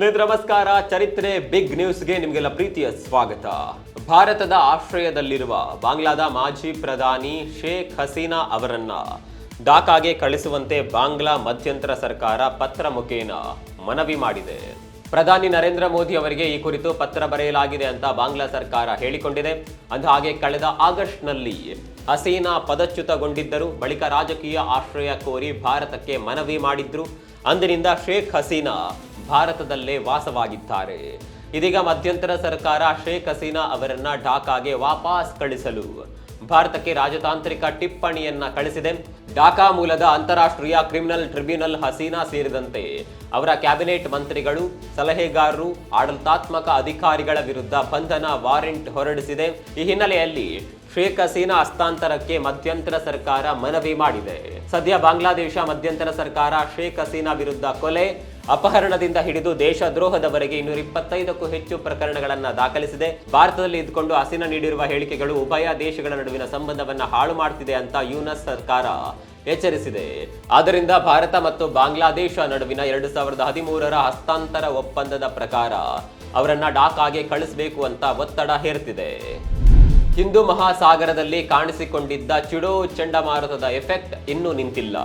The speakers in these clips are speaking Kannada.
ಸ್ನೇಹಿತರೆ, ನಮಸ್ಕಾರ. ಚರಿತ್ರೆ ಬಿಗ್ ನ್ಯೂಸ್ಗೆ ನಿಮಗೆಲ್ಲ ಪ್ರೀತಿಯ ಸ್ವಾಗತ. ಭಾರತದ ಆಶ್ರಯದಲ್ಲಿರುವ ಬಾಂಗ್ಲಾದ ಮಾಜಿ ಪ್ರಧಾನಿ ಶೇಖ್ ಹಸೀನಾ ಅವರನ್ನ ಢಾಕಾಗೆ ಕಳಿಸುವಂತೆ ಬಾಂಗ್ಲಾ ಮಧ್ಯಂತರ ಸರ್ಕಾರ ಪತ್ರ ಮುಖೇನ ಮನವಿ ಮಾಡಿದೆ. ಪ್ರಧಾನಿ ನರೇಂದ್ರ ಮೋದಿ ಅವರಿಗೆ ಈ ಕುರಿತು ಪತ್ರ ಬರೆಯಲಾಗಿದೆ ಅಂತ ಬಾಂಗ್ಲಾ ಸರ್ಕಾರ ಹೇಳಿಕೊಂಡಿದೆ. ಅಂದಹಾಗೆ, ಕಳೆದ ಆಗಸ್ಟ್ನಲ್ಲಿ ಹಸೀನಾ ಪದಚ್ಯುತಗೊಂಡಿದ್ದರು. ಬಳಿಕ ರಾಜಕೀಯ ಆಶ್ರಯ ಕೋರಿ ಭಾರತಕ್ಕೆ ಮನವಿ ಮಾಡಿದ್ರು. ಅಂದಿನಿಂದ ಶೇಖ್ ಹಸೀನಾ ಭಾರತದಲ್ಲೇ ವಾಸವಾಗಿದ್ದಾರೆ. ಇದೀಗ ಮಧ್ಯಂತರ ಸರ್ಕಾರ ಶೇಖ್ ಹಸೀನಾ ಅವರನ್ನ ಢಾಕಾಗೆ ವಾಪಸ್ ಕಳಿಸಲು. ಭಾರತಕ್ಕೆ ರಾಜತಾಂತ್ರಿಕ ಟಿಪ್ಪಣಿಯನ್ನ ಕಳಿಸಿದೆ. ಢಾಕಾ ಮೂಲದ ಅಂತಾರಾಷ್ಟ್ರೀಯ ಕ್ರಿಮಿನಲ್ ಟ್ರಿಬ್ಯುನಲ್ ಹಸೀನಾ ಸೇರಿದಂತೆ ಅವರ ಕ್ಯಾಬಿನೆಟ್ ಮಂತ್ರಿಗಳು, ಸಲಹೆಗಾರರು, ಆಡಳಿತಾತ್ಮಕ ಅಧಿಕಾರಿಗಳ ವಿರುದ್ಧ ಬಂಧನ ವಾರೆಂಟ್ ಹೊರಡಿಸಿದೆ. ಈ ಹಿನ್ನೆಲೆಯಲ್ಲಿ ಶೇಖ್ ಹಸೀನಾ ಹಸ್ತಾಂತರಕ್ಕೆ ಮಧ್ಯಂತರ ಸರ್ಕಾರ ಮನವಿ ಮಾಡಿದೆ. ಸದ್ಯ ಬಾಂಗ್ಲಾದೇಶ ಮಧ್ಯಂತರ ಸರ್ಕಾರ ಶೇಖ್ ಹಸೀನಾ ವಿರುದ್ಧ ಕೊಲೆ. ಅಪಹರಣದಿಂದ ಹಿಡಿದು ದೇಶದ್ರೋಹದವರೆಗೆ ಇನ್ನೂರ ಇಪ್ಪತ್ತೈದಕ್ಕೂ ಹೆಚ್ಚು ಪ್ರಕರಣಗಳನ್ನು ದಾಖಲಿಸಿದೆ. ಭಾರತದಲ್ಲಿ ಇದ್ದುಕೊಂಡು ಹಸಿನ ನೀಡಿರುವ ಹೇಳಿಕೆಗಳು ಉಭಯ ದೇಶಗಳ ನಡುವಿನ ಸಂಬಂಧವನ್ನು ಹಾಳು ಮಾಡ್ತಿದೆ ಅಂತ ಯುನಸ್ ಸರ್ಕಾರ ಎಚ್ಚರಿಸಿದೆ. ಆದ್ದರಿಂದ ಭಾರತ ಮತ್ತು ಬಾಂಗ್ಲಾದೇಶ ನಡುವಿನ ಎರಡು ಸಾವಿರದ ಹದಿಮೂರರ ಹಸ್ತಾಂತರ ಒಪ್ಪಂದದ ಪ್ರಕಾರ ಅವರನ್ನ ಡಾಕಾಗೆ ಕಳಿಸಬೇಕು ಅಂತ ಒತ್ತಡ ಹೇರ್ತಿದೆ. ಹಿಂದೂ ಮಹಾಸಾಗರದಲ್ಲಿ ಕಾಣಿಸಿಕೊಂಡಿದ್ದ ಚಿಡೋ ಚಂಡಮಾರುತದ ಎಫೆಕ್ಟ್ ಇನ್ನೂ ನಿಂತಿಲ್ಲ.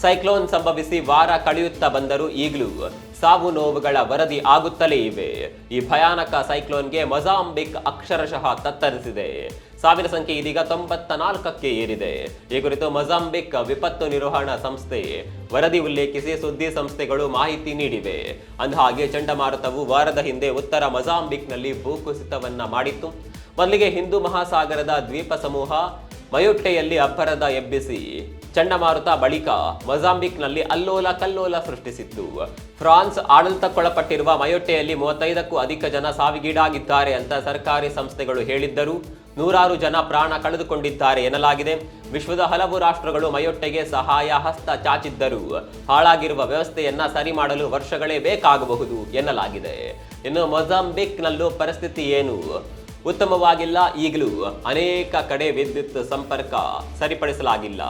ಸೈಕ್ಲೋನ್ ಸಂಭವಿಸಿ ವಾರ ಕಳೆಯುತ್ತಾ ಬಂದರೂ ಈಗಲೂ ಸಾವು ನೋವುಗಳ ವರದಿ ಆಗುತ್ತಲೇ ಇವೆ. ಈ ಭಯಾನಕ ಸೈಕ್ಲೋನ್ಗೆ ಮೊಜಾಂಬಿಕ್ ಅಕ್ಷರಶಃ ತತ್ತರಿಸಿದೆ. ಸಾವಿನ ಸಂಖ್ಯೆ ಇದೀಗ ತೊಂಬತ್ತ ನಾಲ್ಕಕ್ಕೆ ಏರಿದೆ. ಈ ಕುರಿತು ಮೊಜಾಂಬಿಕ್ ವಿಪತ್ತು ನಿರ್ವಹಣಾ ಸಂಸ್ಥೆ ವರದಿ ಉಲ್ಲೇಖಿಸಿ ಸುದ್ದಿ ಸಂಸ್ಥೆಗಳು ಮಾಹಿತಿ ನೀಡಿವೆ. ಅಂದಹಾಗೆ, ಚಂಡಮಾರುತವು ವಾರದ ಹಿಂದೆ ಉತ್ತರ ಮೊಜಾಂಬಿಕ್ನಲ್ಲಿ ಭೂಕುಸಿತವನ್ನ ಮಾಡಿತ್ತು. ಮೊದಲಿಗೆ ಹಿಂದೂ ಮಹಾಸಾಗರದ ದ್ವೀಪ ಸಮೂಹ ಮಯೋಟ್ಟೆಯಲ್ಲಿ ಅಬ್ಬರದ ಎಬ್ಬಿಸಿ ಚಂಡಮಾರುತ ಬಳಿಕ ಮೊಜಾಂಬಿಕ್ನಲ್ಲಿ ಅಲ್ಲೋಲ ಕಲ್ಲೋಲ ಸೃಷ್ಟಿಸಿತ್ತು. ಫ್ರಾನ್ಸ್ ಆಡಳಿತಕ್ಕೊಳಪಟ್ಟಿರುವ ಮಯೋಟ್ಟೆಯಲ್ಲಿ ಮೂವತ್ತೈದಕ್ಕೂ ಅಧಿಕ ಜನ ಸಾವಿಗೀಡಾಗಿದ್ದಾರೆ ಅಂತ ಸರ್ಕಾರಿ ಸಂಸ್ಥೆಗಳು ಹೇಳಿದ್ದರು ನೂರಾರು ಜನ ಪ್ರಾಣ ಕಳೆದುಕೊಂಡಿದ್ದಾರೆ ಎನ್ನಲಾಗಿದೆ. ವಿಶ್ವದ ಹಲವು ರಾಷ್ಟ್ರಗಳು ಮಯೊಟ್ಟೆಗೆ ಸಹಾಯ ಹಸ್ತ ಚಾಚಿದ್ದರು ಹಾಳಾಗಿರುವ ವ್ಯವಸ್ಥೆಯನ್ನ ಸರಿ ಮಾಡಲು ವರ್ಷಗಳೇ ಬೇಕಾಗಬಹುದು ಎನ್ನಲಾಗಿದೆ. ಇನ್ನು ಮೊಜಾಂಬಿಕ್ನಲ್ಲೂ ಪರಿಸ್ಥಿತಿ ಏನು? ಉತ್ತಮವಾಗಿಲ್ಲ. ಈಗಲೂ ಅನೇಕ ಕಡೆ ವಿದ್ಯುತ್ ಸಂಪರ್ಕ ಸರಿಪಡಿಸಲಾಗಿಲ್ಲ.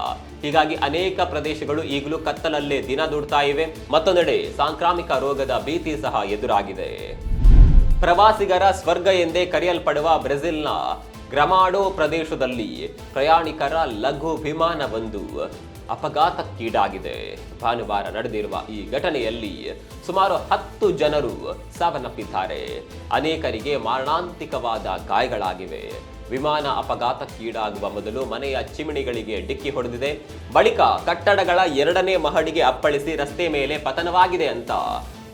ಹೀಗಾಗಿ ಅನೇಕ ಪ್ರದೇಶಗಳು ಈಗಲೂ ಕತ್ತಲಲ್ಲೇ ದಿನ ದುಡ್ತಾ ಇವೆ. ಮತ್ತೊಂದೆಡೆ ಸಾಂಕ್ರಾಮಿಕ ರೋಗದ ಭೀತಿ ಸಹ ಎದುರಾಗಿದೆ. ಪ್ರವಾಸಿಗರ ಸ್ವರ್ಗ ಎಂದೇ ಕರೆಯಲ್ಪಡುವ ಬ್ರೆಜಿಲ್ನ ಗ್ರಮಾಡೋ ಪ್ರದೇಶದಲ್ಲಿ ಪ್ರಯಾಣಿಕರ ಲಘು ವಿಮಾನವೊಂದು ಅಪಘಾತಕ್ಕೀಡಾಗಿದೆ. ಭಾನುವಾರ ನಡೆದಿರುವ ಈ ಘಟನೆಯಲ್ಲಿ ಸುಮಾರು ಹತ್ತು ಜನರು ಸಾವನ್ನಪ್ಪಿದ್ದಾರೆ. ಅನೇಕರಿಗೆ ಮಾರಣಾಂತಿಕವಾದ ಗಾಯಗಳಾಗಿವೆ. ವಿಮಾನ ಅಪಘಾತಕ್ಕೀಡಾಗುವ ಮೊದಲು ಮನೆಯ ಚಿಮಣಿಗಳಿಗೆ ಡಿಕ್ಕಿ ಹೊಡೆದಿದೆ. ಬಳಿಕ ಕಟ್ಟಡಗಳ ಎರಡನೇ ಮಹಡಿಗೆ ಅಪ್ಪಳಿಸಿ ರಸ್ತೆ ಮೇಲೆ ಪತನವಾಗಿದೆ ಅಂತ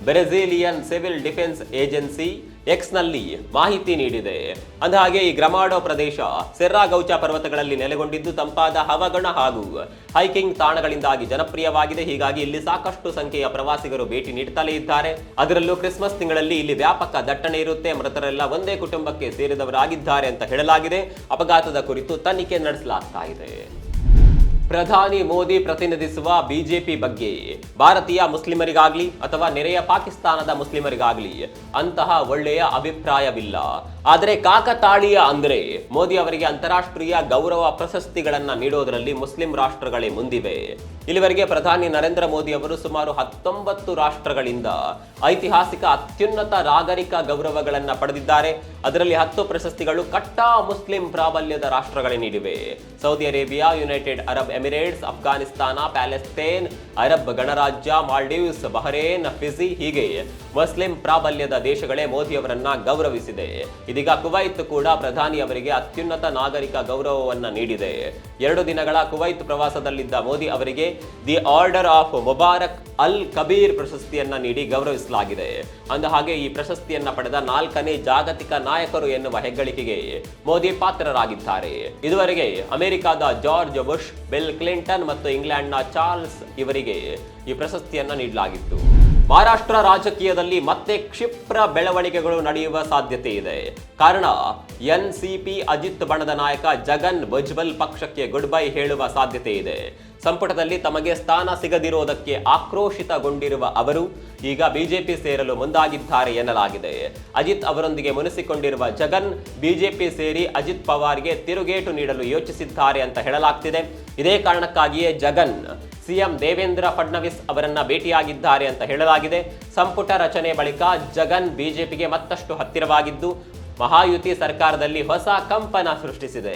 ಬ್ರೆಜಿಲಿಯನ್ ಸಿವಿಲ್ ಡಿಫೆನ್ಸ್ ಏಜೆನ್ಸಿ ಎಕ್ಸ್ನಲ್ಲಿ ಮಾಹಿತಿ ನೀಡಿದೆ. ಅಂದಹಾಗೆ, ಈ ಗ್ರಮಾಡೋ ಪ್ರದೇಶ ಸೆರ್ರಾ ಗೌಚ ಪರ್ವತಗಳಲ್ಲಿ ನೆಲೆಗೊಂಡಿದ್ದು ತಂಪಾದ ಹವಗಣ ಹಾಗೂ ಹೈಕಿಂಗ್ ತಾಣಗಳಿಂದಾಗಿ ಜನಪ್ರಿಯವಾಗಿದೆ. ಹೀಗಾಗಿ ಇಲ್ಲಿ ಸಾಕಷ್ಟು ಸಂಖ್ಯೆಯ ಪ್ರವಾಸಿಗರು ಭೇಟಿ ನೀಡುತ್ತಲೇ ಇದ್ದಾರೆ. ಅದರಲ್ಲೂ ಕ್ರಿಸ್ಮಸ್ ತಿಂಗಳಲ್ಲಿ ಇಲ್ಲಿ ವ್ಯಾಪಕ ದಟ್ಟಣೆ ಇರುತ್ತೆ. ಮೃತರೆಲ್ಲ ಒಂದೇ ಕುಟುಂಬಕ್ಕೆ ಸೇರಿದವರಾಗಿದ್ದಾರೆ ಅಂತ ಹೇಳಲಾಗಿದೆ. ಅಪಘಾತದ ಕುರಿತು ತನಿಖೆ ನಡೆಸಲಾಗ್ತಾ ಪ್ರಧಾನಿ ಮೋದಿ ಪ್ರತಿನಿಧಿಸುವ ಬಿಜೆಪಿ ಬಗ್ಗೆ. ಭಾರತೀಯ ಮುಸ್ಲಿಮರಿಗಾಗ್ಲಿ ಅಥವಾ ನೆರೆಯ ಪಾಕಿಸ್ತಾನದ ಮುಸ್ಲಿಮರಿಗಾಗಲಿ ಅಂತಹ ಒಳ್ಳೆಯ ಅಭಿಪ್ರಾಯವಿಲ್ಲ. ಆದರೆ ಕಾಕತಾಳೀಯ ಅಂದರೆ ಮೋದಿ ಅವರಿಗೆ ಅಂತಾರಾಷ್ಟ್ರೀಯ ಗೌರವ ಪ್ರಶಸ್ತಿಗಳನ್ನ ನೀಡೋದರಲ್ಲಿ ಮುಸ್ಲಿಂ ರಾಷ್ಟ್ರಗಳೇ ಮುಂದಿವೆ. ಇಲ್ಲಿವರೆಗೆ ಪ್ರಧಾನಿ ನರೇಂದ್ರ ಮೋದಿ ಅವರು ಸುಮಾರು ಹತ್ತೊಂಬತ್ತು ರಾಷ್ಟ್ರಗಳಿಂದ ಐತಿಹಾಸಿಕ ಅತ್ಯುನ್ನತ ನಾಗರಿಕ ಗೌರವಗಳನ್ನ ಪಡೆದಿದ್ದಾರೆ. ಅದರಲ್ಲಿ ಹತ್ತು ಪ್ರಶಸ್ತಿಗಳು ಕಟ್ಟಾ ಮುಸ್ಲಿಂ ಪ್ರಾಬಲ್ಯದ ರಾಷ್ಟ್ರಗಳೇ ನೀಡಿವೆ. Saudi Arabia, United Arab Emirates, Afghanistan, Palestine, Arab ಗಣರಾಜ್ಯ, ಮಾಲ್ಡೀವ್ಸ್, ಬಹರೇನ್, ಫಿಜಿ ಹೀಗೆ ಮುಸ್ಲಿಂ ಪ್ರಾಬಲ್ಯದ ದೇಶಗಳೇ ಮೋದಿ ಅವರನ್ನ ಗೌರವಿಸಿದೆ. ಇದೀಗ ಕುವೈತ್ ಕೂಡ ಪ್ರಧಾನಿ ಅವರಿಗೆ ಅತ್ಯುನ್ನತ ನಾಗರಿಕ ಗೌರವವನ್ನು ನೀಡಿದೆ. ಎರಡು ದಿನಗಳ ಕುವೈತ್ ಪ್ರವಾಸದಲ್ಲಿದ್ದ ಮೋದಿ ಅವರಿಗೆ ದಿ ಆರ್ಡರ್ ಆಫ್ ಮುಬಾರಕ್ ಅಲ್ ಕಬೀರ್ ಪ್ರಶಸ್ತಿಯನ್ನ ನೀಡಿ ಗೌರವಿಸಲಾಗಿದೆ. ಅಂದ ಹಾಗೆ ಈ ಪ್ರಶಸ್ತಿಯನ್ನ ಪಡೆದ ನಾಲ್ಕನೇ ಜಾಗತಿಕ ನಾಯಕರು ಎನ್ನುವ ಹೆಗ್ಗಳಿಕೆಗೆ ಮೋದಿ ಪಾತ್ರರಾಗಿದ್ದಾರೆ. ಇದುವರೆಗೆ ಅಮೆರಿಕದ ಜಾರ್ಜ್ ಬುಷ್, ಬಿಲ್ ಕ್ಲಿಂಟನ್ ಮತ್ತು ಇಂಗ್ಲೆಂಡ್ನ ಚಾರ್ಲ್ಸ್ ಇವರಿಗೆ ಈ ಪ್ರಶಸ್ತಿಯನ್ನ ನೀಡಲಾಗಿತ್ತು. ಮಹಾರಾಷ್ಟ್ರ ರಾಜಕೀಯದಲ್ಲಿ ಮತ್ತೆ ಕ್ಷಿಪ್ರ ಬೆಳವಣಿಗೆಗಳು ನಡೆಯುವ ಸಾಧ್ಯತೆ ಇದೆ. ಕಾರಣ, ಎನ್ಸಿಪಿ ಅಜಿತ್ ಬಣದ ನಾಯಕ ಜಗನ್ ಭುಜ್ಬಲ್ ಪಕ್ಷಕ್ಕೆ ಗುಡ್ ಬೈ ಹೇಳುವ ಸಾಧ್ಯತೆ ಇದೆ. ಸಂಪುಟದಲ್ಲಿ ತಮಗೆ ಸ್ಥಾನ ಸಿಗದಿರುವುದಕ್ಕೆ ಆಕ್ರೋಶಿತಗೊಂಡಿರುವ ಅವರು ಈಗ ಬಿಜೆಪಿ ಸೇರಲು ಮುಂದಾಗಿದ್ದಾರೆ ಎನ್ನಲಾಗಿದೆ. ಅಜಿತ್ ಅವರೊಂದಿಗೆ ಮುನಿಸಿಕೊಂಡಿರುವ ಜಗನ್ ಬಿಜೆಪಿ ಸೇರಿ ಅಜಿತ್ ಪವಾರ್ಗೆ ತಿರುಗೇಟು ನೀಡಲು ಯೋಚಿಸಿದ್ದಾರೆ ಅಂತ ಹೇಳಲಾಗ್ತಿದೆ. ಇದೇ ಕಾರಣಕ್ಕಾಗಿಯೇ ಜಗನ್ ಸಿಎಂ ದೇವೇಂದ್ರ ಫಡ್ನವೀಸ್ ಅವರನ್ನ ಭೇಟಿಯಾಗಿದ್ದಾರೆ ಅಂತ ಹೇಳಲಾಗಿದೆ. ಸಂಪುಟ ರಚನೆ ಬಳಿಕ ಜಗನ್ ಬಿಜೆಪಿಗೆ ಮತ್ತಷ್ಟು ಹತ್ತಿರವಾಗಿದ್ದು, ಮಹಾಯುತಿ ಸರ್ಕಾರದಲ್ಲಿ ಹೊಸ ಕಂಪನ ಸೃಷ್ಟಿಸಿದೆ.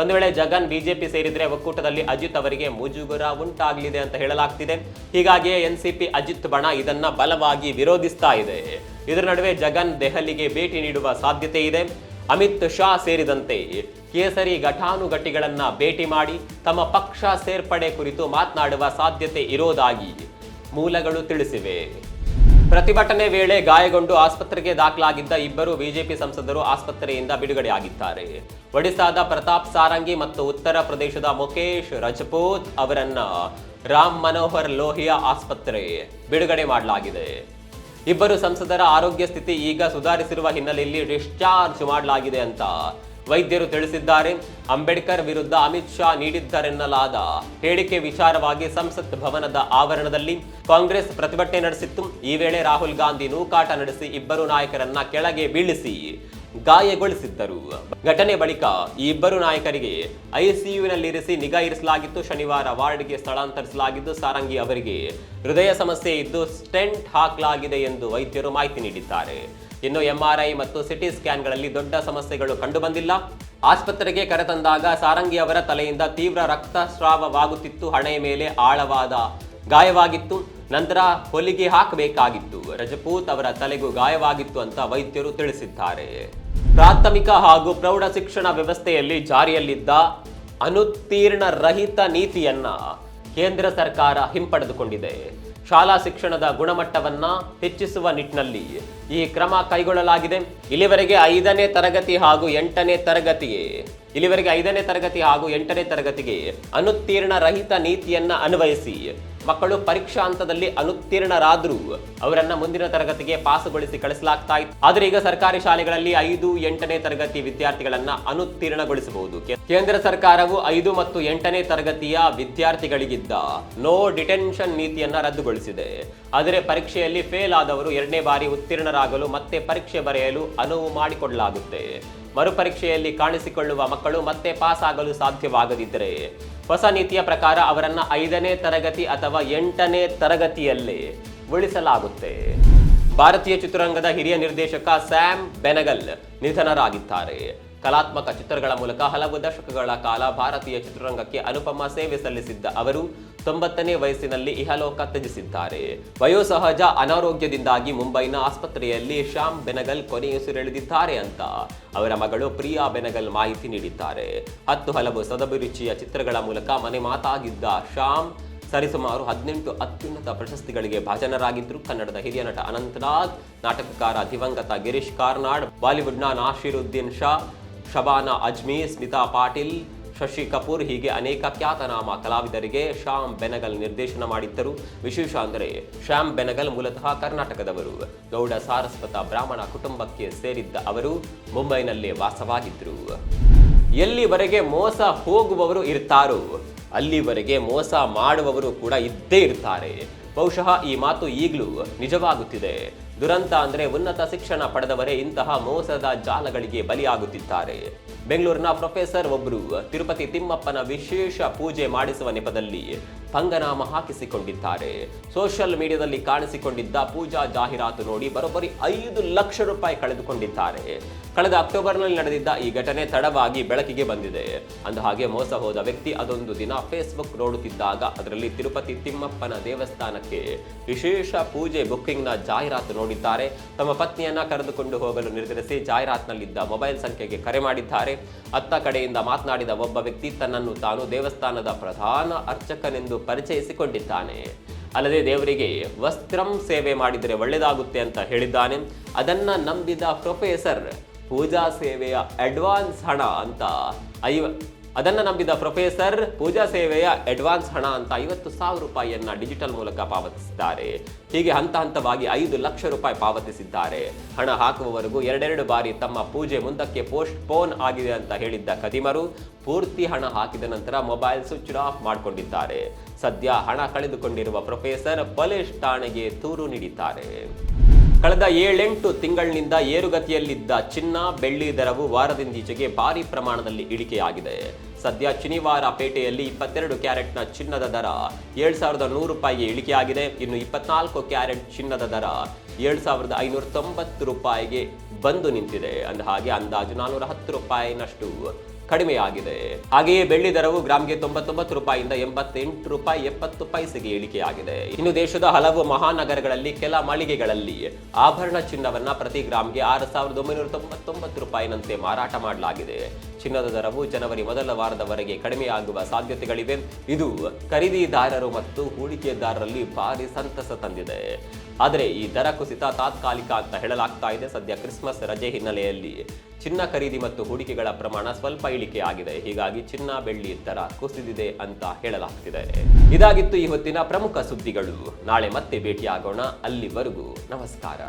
ಒಂದು ವೇಳೆ ಜಗನ್ ಬಿಜೆಪಿ ಸೇರಿದರೆ ಒಕ್ಕೂಟದಲ್ಲಿ ಅಜಿತ್ ಅವರಿಗೆ ಮುಜುಗುರ ಉಂಟಾಗಲಿದೆ ಅಂತ ಹೇಳಲಾಗ್ತಿದೆ. ಹೀಗಾಗಿಯೇ ಎನ್ಸಿಪಿ ಅಜಿತ್ ಬಣ ಇದನ್ನ ಬಲವಾಗಿ ವಿರೋಧಿಸ್ತಾ ಇದೆ. ಇದರ ನಡುವೆ ಜಗನ್ ದೆಹಲಿಗೆ ಭೇಟಿ ನೀಡುವ ಸಾಧ್ಯತೆ ಇದೆ. ಅಮಿತ್ ಶಾ ಸೇರಿದಂತೆ ಕೇಸರಿ ಘಟಾನುಘಟಿಗಳನ್ನು ಭೇಟಿ ಮಾಡಿ ತಮ್ಮ ಪಕ್ಷ ಸೇರ್ಪಡೆ ಕುರಿತು ಮಾತನಾಡುವ ಸಾಧ್ಯತೆ ಇರೋದಾಗಿ ಮೂಲಗಳು ತಿಳಿಸಿವೆ. ಪ್ರತಿಭಟನೆ ವೇಳೆ ಗಾಯಗೊಂಡು ಆಸ್ಪತ್ರೆಗೆ ದಾಖಲಾಗಿದ್ದ ಇಬ್ಬರು ಬಿಜೆಪಿ ಸಂಸದರು ಆಸ್ಪತ್ರೆಯಿಂದ ಬಿಡುಗಡೆಯಾಗಿದ್ದಾರೆ. ಒಡಿಸಾದ ಪ್ರತಾಪ್ ಸಾರಂಗಿ ಮತ್ತು ಉತ್ತರ ಪ್ರದೇಶದ ಮುಖೇಶ್ ರಜಪೂತ್ ಅವರನ್ನ ರಾಮ್ ಮನೋಹರ್ ಲೋಹಿಯಾ ಆಸ್ಪತ್ರೆ ಬಿಡುಗಡೆ ಮಾಡಲಾಗಿದೆ. ಇಬ್ಬರು ಸಂಸದರ ಆರೋಗ್ಯ ಸ್ಥಿತಿ ಈಗ ಸುಧಾರಿಸಿರುವ ಹಿನ್ನೆಲೆಯಲ್ಲಿ ಡಿಸ್ಚಾರ್ಜ್ ಮಾಡಲಾಗಿದೆ ಅಂತ ವೈದ್ಯರು ತಿಳಿಸಿದ್ದಾರೆ, ಅಂಬೇಡ್ಕರ್ ವಿರುದ್ಧ ಅಮಿತ್ ಶಾ ನೀಡಿದ್ದರೆನ್ನಲಾದ ಹೇಳಿಕೆ ವಿಚಾರವಾಗಿ ಸಂಸತ್ ಭವನದ ಆವರಣದಲ್ಲಿ ಕಾಂಗ್ರೆಸ್ ಪ್ರತಿಭಟನೆ ನಡೆಸಿತ್ತು. ಈ ವೇಳೆ ರಾಹುಲ್ ಗಾಂಧಿ ನೂಕಾಟ ನಡೆಸಿ ಇಬ್ಬರು ನಾಯಕರನ್ನ ಕೆಳಗೆ ಬೀಳಿಸಿ ಗಾಯಗೊಳಿಸಿದ್ದರು. ಘಟನೆ ಬಳಿಕ ಈ ಇಬ್ಬರು ನಾಯಕರಿಗೆ ಐಸಿಯುನಲ್ಲಿರಿಸಿ ನಿಗಾ ಇರಿಸಲಾಗಿತ್ತು. ಶನಿವಾರ ವಾರ್ಡ್ಗೆ ಸ್ಥಳಾಂತರಿಸಲಾಗಿದ್ದು, ಸಾರಂಗಿ ಅವರಿಗೆ ಹೃದಯ ಸಮಸ್ಯೆ ಇದ್ದು, ಸ್ಟೆಂಟ್ ಹಾಕಲಾಗಿದೆ ಎಂದು ವೈದ್ಯರು ಮಾಹಿತಿ ನೀಡಿದ್ದಾರೆ. ಇನ್ನು ಎಂಆರ್ಐ ಮತ್ತು ಸಿಟಿ ಸ್ಕ್ಯಾನ್ಗಳಲ್ಲಿ ದೊಡ್ಡ ಸಮಸ್ಯೆಗಳು ಕಂಡುಬಂದಿಲ್ಲ. ಆಸ್ಪತ್ರೆಗೆ ಕರೆತಂದಾಗ ಸಾರಂಗಿ ಅವರ ತಲೆಯಿಂದ ತೀವ್ರ ರಕ್ತಸ್ರಾವವಾಗುತ್ತಿತ್ತು. ಹಣೆಯ ಮೇಲೆ ಆಳವಾದ ಗಾಯವಾಗಿತ್ತು. ನಂತರ ಹೊಲಿಗೆ ಹಾಕಬೇಕಾಗಿತ್ತು. ರಜಪೂತ್ ಅವರ ತಲೆಗೂ ಗಾಯವಾಗಿತ್ತು ಅಂತ ವೈದ್ಯರು ತಿಳಿಸಿದ್ದಾರೆ. ಪ್ರಾಥಮಿಕ ಹಾಗೂ ಪ್ರೌಢ ಶಿಕ್ಷಣ ವ್ಯವಸ್ಥೆಯಲ್ಲಿ ಜಾರಿಯಲ್ಲಿದ್ದ ಅನುತ್ತೀರ್ಣ ರಹಿತ ನೀತಿಯನ್ನ ಕೇಂದ್ರ ಸರ್ಕಾರ ಹಿಂಪಡೆದುಕೊಂಡಿದೆ. ಶಾಲಾ ಶಿಕ್ಷಣದ ಗುಣಮಟ್ಟವನ್ನ ಹೆಚ್ಚಿಸುವ ನಿಟ್ಟಿನಲ್ಲಿ ಈ ಕ್ರಮ ಕೈಗೊಳ್ಳಲಾಗಿದೆ. ಇಲ್ಲಿವರೆಗೆ ಐದನೇ ತರಗತಿ ಹಾಗೂ ಎಂಟನೇ ತರಗತಿಗೆ, ಇಲ್ಲಿವರೆಗೆ ಐದನೇ ತರಗತಿ ಹಾಗೂ ಎಂಟನೇ ತರಗತಿಗೆ ಅನುತ್ತೀರ್ಣ ರಹಿತ ನೀತಿಯನ್ನ ಅನ್ವಯಿಸಿ ಮಕ್ಕಳು ಪರೀಕ್ಷಾ ಹಂತದಲ್ಲಿ ಅನುತ್ತೀರ್ಣರಾದರೂ ಅವರನ್ನ ಮುಂದಿನ ತರಗತಿಗೆ ಪಾಸುಗೊಳಿಸಿ ಕಳಿಸಲಾಗ್ತಾ ಇತ್ತು. ಆದರೆ ಈಗ ಸರ್ಕಾರಿ ಶಾಲೆಗಳಲ್ಲಿ ಐದು, ಎಂಟನೇ ತರಗತಿ ವಿದ್ಯಾರ್ಥಿಗಳನ್ನ ಅನುತ್ತೀರ್ಣಗೊಳಿಸಬಹುದು. ಕೇಂದ್ರ ಸರ್ಕಾರವು ಐದು ಮತ್ತು ಎಂಟನೇ ತರಗತಿಯ ವಿದ್ಯಾರ್ಥಿಗಳಿಗಿದ್ದ ನೋ ಡಿಟೆನ್ಷನ್ ನೀತಿಯನ್ನ ರದ್ದುಗೊಳಿಸಿದೆ. ಆದರೆ ಪರೀಕ್ಷೆಯಲ್ಲಿ ಫೇಲ್ ಆದವರು ಎರಡನೇ ಬಾರಿ ಉತ್ತೀರ್ಣರಾಗಲು ಮತ್ತೆ ಪರೀಕ್ಷೆ ಬರೆಯಲು ಅನುವು ಮಾಡಿಕೊಡಲಾಗುತ್ತೆ. ಮರುಪರೀಕ್ಷೆಯಲ್ಲಿ ಕಾಣಿಸಿಕೊಳ್ಳುವ ಮಕ್ಕಳು ಮತ್ತೆ ಪಾಸ್ ಆಗಲು ಸಾಧ್ಯವಾಗದಿದ್ದರೆ ಹೊಸ ನೀತಿಯ ಪ್ರಕಾರ ಅವರನ್ನು ಐದನೇ ತರಗತಿ ಅಥವಾ ಎಂಟನೇ ತರಗತಿಯಲ್ಲೇ ಉಳಿಸಲಾಗುತ್ತೆ. ಭಾರತೀಯ ಚಿತ್ರರಂಗದ ಹಿರಿಯ ನಿರ್ದೇಶಕ ಸ್ಯಾಮ್ ಬೆನಗಲ್ ನಿಧನರಾಗಿದ್ದಾರೆ. ಕಲಾತ್ಮಕ ಚಿತ್ರಗಳ ಮೂಲಕ ಹಲವು ದಶಕಗಳ ಕಾಲ ಭಾರತೀಯ ಚಿತ್ರರಂಗಕ್ಕೆ ಅನುಪಮ ಸೇವೆ ಸಲ್ಲಿಸಿದ್ದ ಅವರು ತೊಂಬತ್ತನೇ ವಯಸ್ಸಿನಲ್ಲಿ ಇಹಲೋಕ ತ್ಯಜಿಸಿದ್ದಾರೆ. ವಯೋಸಹಜ ಅನಾರೋಗ್ಯದಿಂದಾಗಿ ಮುಂಬೈನ ಆಸ್ಪತ್ರೆಯಲ್ಲಿ ಶ್ಯಾಮ್ ಬೆನಗಲ್ ಕೊನೆಯುಸಿರೆಳೆದಿದ್ದಾರೆ ಅಂತ ಅವರ ಮಗಳು ಪ್ರಿಯಾ ಬೆನಗಲ್ ಮಾಹಿತಿ ನೀಡಿದ್ದಾರೆ. ಹತ್ತು ಹಲವು ಸದಭಿರುಚಿಯ ಚಿತ್ರಗಳ ಮೂಲಕ ಮನೆ ಮಾತಾಗಿದ್ದ ಶ್ಯಾಮ್ ಸರಿಸುಮಾರು ಹದಿನೆಂಟು ಅತ್ಯುನ್ನತ ಪ್ರಶಸ್ತಿಗಳಿಗೆ ಭಾಜನರಾಗಿದ್ದರು. ಕನ್ನಡದ ಹಿರಿಯ ನಟ ಅನಂತನಾಗ್, ನಾಟಕಕಾರ ದಿವಂಗತ ಗಿರೀಶ್ ಕಾರ್ನಾಡ್, ಬಾಲಿವುಡ್ನ ನಾಶಿರುದ್ದೀನ್ ಶಾ ಶಬಾನಾ ಅಜ್ಮಿ, ಸ್ಮಿತಾ ಪಾಟೀಲ್, ಶಶಿ ಕಪೂರ್ ಹೀಗೆ ಅನೇಕ ಖ್ಯಾತನಾಮ ಕಲಾವಿದರಿಗೆ ಶ್ಯಾಮ್ ಬೆನಗಲ್ ನಿರ್ದೇಶನ ಮಾಡಿದ್ದರು. ವಿಶೇಷ ಅಂದರೆ ಶ್ಯಾಮ್ ಬೆನಗಲ್ ಮೂಲತಃ ಕರ್ನಾಟಕದವರು. ಗೌಡ ಸಾರಸ್ವತ ಬ್ರಾಹ್ಮಣ ಕುಟುಂಬಕ್ಕೆ ಸೇರಿದ್ದ ಅವರು ಮುಂಬೈನಲ್ಲೇ ವಾಸವಾಗಿದ್ದರು. ಎಲ್ಲಿವರೆಗೆ ಮೋಸ ಹೋಗುವವರು ಇರ್ತಾರೋ, ಅಲ್ಲಿವರೆಗೆ ಮೋಸ ಮಾಡುವವರು ಕೂಡ ಇದ್ದೇ ಇರ್ತಾರೆ. ಬಹುಶಃ ಈ ಮಾತು ಈಗಲೂ ನಿಜವಾಗುತ್ತಿದೆ. ದುರಂತ ಅಂದರೆ ಉನ್ನತ ಶಿಕ್ಷಣ ಪಡೆದವರೇ ಇಂತಹ ಮೋಸದ ಜಾಲಗಳಿಗೆ ಬಲಿಯಾಗುತ್ತಿದ್ದಾರೆ. ಬೆಂಗಳೂರಿನ ಪ್ರೊಫೆಸರ್ ಒಬ್ಬರು ತಿರುಪತಿ ತಿಮ್ಮಪ್ಪನ ವಿಶೇಷ ಪೂಜೆ ಮಾಡಿಸುವ ನೆಪದಲ್ಲಿ ಪಂಗನಾಮ ಹಾಕಿಸಿಕೊಂಡಿದ್ದಾರೆ. ಸೋಷಿಯಲ್ ಮೀಡಿಯಾದಲ್ಲಿ ಕಾಣಿಸಿಕೊಂಡಿದ್ದ ಪೂಜಾ ಜಾಹೀರಾತು ನೋಡಿ ಬರೋಬ್ಬರಿ ಐದು ಲಕ್ಷ ರೂಪಾಯಿ ಕಳೆದುಕೊಂಡಿದ್ದಾರೆ. ಕಳೆದ ಅಕ್ಟೋಬರ್ನಲ್ಲಿ ನಡೆದಿದ್ದ ಈ ಘಟನೆ ತಡವಾಗಿ ಬೆಳಕಿಗೆ ಬಂದಿದೆ. ಅಂದ ಹಾಗೆ ಮೋಸ ಹೋದ ವ್ಯಕ್ತಿ ಅದೊಂದು ದಿನ ಫೇಸ್ಬುಕ್ ನೋಡುತ್ತಿದ್ದಾಗ ಅದರಲ್ಲಿ ತಿರುಪತಿ ತಿಮ್ಮಪ್ಪನ ದೇವಸ್ಥಾನಕ್ಕೆ ವಿಶೇಷ ಪೂಜೆ ಬುಕ್ಕಿಂಗ್ನ ಜಾಹೀರಾತು ನೋಡಿದ್ದಾರೆ. ತಮ್ಮ ಪತ್ನಿಯನ್ನ ಕರೆದುಕೊಂಡು ಹೋಗಲು ನಿರ್ಧರಿಸಿ ಜಾಹೀರಾತ್ನಲ್ಲಿದ್ದ ಮೊಬೈಲ್ ಸಂಖ್ಯೆಗೆ ಕರೆ ಮಾಡಿದ್ದಾರೆ. ಅತ್ತ ಕಡೆಯಿಂದ ಮಾತನಾಡಿದ ಒಬ್ಬ ವ್ಯಕ್ತಿ, ತನ್ನನ್ನು ತಾನು ದೇವಸ್ಥಾನದ ಪ್ರಧಾನ ಅರ್ಚಕನೆಂದು ಪರಿಚಯಿಸಿಕೊಂಡಿದ್ದಾನೆ. ಅಲ್ಲದೆ ದೇವರಿಗೆ ವಸ್ತ್ರಂ ಸೇವೆ ಮಾಡಿದರೆ ಒಳ್ಳೆಯದಾಗುತ್ತೆ ಅಂತ ಹೇಳಿದ್ದಾನೆ. ಅದನ್ನ ನಂಬಿದ ಪ್ರೊಫೆಸರ್ ಪೂಜಾ ಸೇವೆಯ ಅಡ್ವಾನ್ಸ್ ಹಣ ಅಂತ ಐವ, ಅದನ್ನು ನಂಬಿದ ಪ್ರೊಫೆಸರ್ ಪೂಜಾ ಸೇವೆಯ ಅಡ್ವಾನ್ಸ್ ಹಣ ಅಂತ ಐವತ್ತು ಸಾವಿರ ರೂಪಾಯಿಯನ್ನ ಡಿಜಿಟಲ್ ಮೂಲಕ ಪಾವತಿಸಿದ್ದಾರೆ. ಹೀಗೆ ಹಂತ ಹಂತವಾಗಿ ಐದು ಲಕ್ಷ ರೂಪಾಯಿ ಪಾವತಿಸಿದ್ದಾರೆ. ಹಣ ಹಾಕುವವರೆಗೂ ಎರಡೆರಡು ಬಾರಿ ತಮ್ಮ ಪೂಜೆ ಮುಂದಕ್ಕೆ ಪೋಸ್ಟ್ ಪೋನ್ ಆಗಿದೆ ಅಂತ ಹೇಳಿದ್ದ ಕದಿಮರು ಪೂರ್ತಿ ಹಣ ಹಾಕಿದ ನಂತರ ಮೊಬೈಲ್ ಸ್ವಿಚ್ ಆಫ್ ಮಾಡಿಕೊಂಡಿದ್ದಾರೆ. ಸದ್ಯ ಹಣ ಕಳೆದುಕೊಂಡಿರುವ ಪ್ರೊಫೆಸರ್ ಪಲೇಶ್ ಠಾಣೆಗೆ ದೂರು ನೀಡಿದ್ದಾರೆ. ಕಳೆದ ಏಳೆಂಟು ತಿಂಗಳಿನಿಂದ ಏರುಗತಿಯಲ್ಲಿದ್ದ ಚಿನ್ನ, ಬೆಳ್ಳಿ ದರವು ವಾರದಿಂದೀಚೆಗೆ ಭಾರಿ ಪ್ರಮಾಣದಲ್ಲಿ ಇಳಿಕೆಯಾಗಿದೆ. ಸದ್ಯ ಶನಿವಾರ ಪೇಟೆಯಲ್ಲಿ ಇಪ್ಪತ್ತೆರಡು ಕ್ಯಾರೆಟ್ನ ಚಿನ್ನದ ದರ ಏಳು ಸಾವಿರದ ನೂರು ರೂಪಾಯಿಗೆ ಇಳಿಕೆಯಾಗಿದೆ. ಇನ್ನು ಇಪ್ಪತ್ನಾಲ್ಕು ಕ್ಯಾರೆಟ್ ಚಿನ್ನದ ದರ ಏಳು ಸಾವಿರದ ಐನೂರ ತೊಂಬತ್ತು ರೂಪಾಯಿಗೆ ಬಂದು ನಿಂತಿದೆ. ಅಂದ ಹಾಗೆ ಅಂದಾಜು ನಾನ್ನೂರ ಹತ್ತು ರೂಪಾಯಿನಷ್ಟು ಕಡಿಮೆಯಾಗಿದೆ. ಹಾಗೆಯೇ ಬೆಳ್ಳಿ ದರವು ಗ್ರಾಮ್ಗೆ ತೊಂಬತ್ತೊಂಬತ್ತು ರೂಪಾಯಿಯಿಂದ ಎಂಬತ್ತೆಂಟು ರೂಪಾಯಿ ಎಪ್ಪತ್ತು ಪೈಸೆಗೆ ಇಳಿಕೆಯಾಗಿದೆ. ಇನ್ನು ದೇಶದ ಹಲವು ಮಹಾನಗರಗಳಲ್ಲಿ ಕೆಲ ಮಳಿಗೆಗಳಲ್ಲಿ ಆಭರಣ ಚಿನ್ನವನ್ನ ಪ್ರತಿ ಗ್ರಾಮ್ಗೆ ಆರು ಸಾವಿರದ ಒಂಬೈನೂರ ತೊಂಬತ್ತೊಂಬತ್ತು ರೂಪಾಯಿನಂತೆ ಮಾರಾಟ ಮಾಡಲಾಗಿದೆ. ಚಿನ್ನದ ದರವು ಜನವರಿ ಮೊದಲ ವಾರದವರೆಗೆ ಕಡಿಮೆಯಾಗುವ ಸಾಧ್ಯತೆಗಳಿವೆ. ಇದು ಖರೀದಿದಾರರು ಮತ್ತು ಹೂಡಿಕೆದಾರರಲ್ಲಿ ಭಾರಿ ಸಂತಸ ತಂದಿದೆ. ಆದರೆ ಈ ದರ ಕುಸಿತ ತಾತ್ಕಾಲಿಕ ಅಂತ ಹೇಳಲಾಗ್ತಾ ಇದೆ. ಸದ್ಯ ಕ್ರಿಸ್ಮಸ್ ರಜೆ ಹಿನ್ನೆಲೆಯಲ್ಲಿ ಚಿನ್ನ ಖರೀದಿ ಮತ್ತು ಹೂಡಿಕೆಗಳ ಪ್ರಮಾಣ ಸ್ವಲ್ಪ ಇಳಿಕೆ ಆಗಿದೆ. ಹೀಗಾಗಿ ಚಿನ್ನ, ಬೆಳ್ಳಿ ದರ ಕುಸಿದಿದೆ ಅಂತ ಹೇಳಲಾಗ್ತಿದೆ. ಇದಾಗಿತ್ತು ಈ ಹೊತ್ತಿನ ಪ್ರಮುಖ ಸುದ್ದಿಗಳು. ನಾಳೆ ಮತ್ತೆ ಭೇಟಿಯಾಗೋಣ. ಅಲ್ಲಿವರೆಗೂ ನಮಸ್ಕಾರ.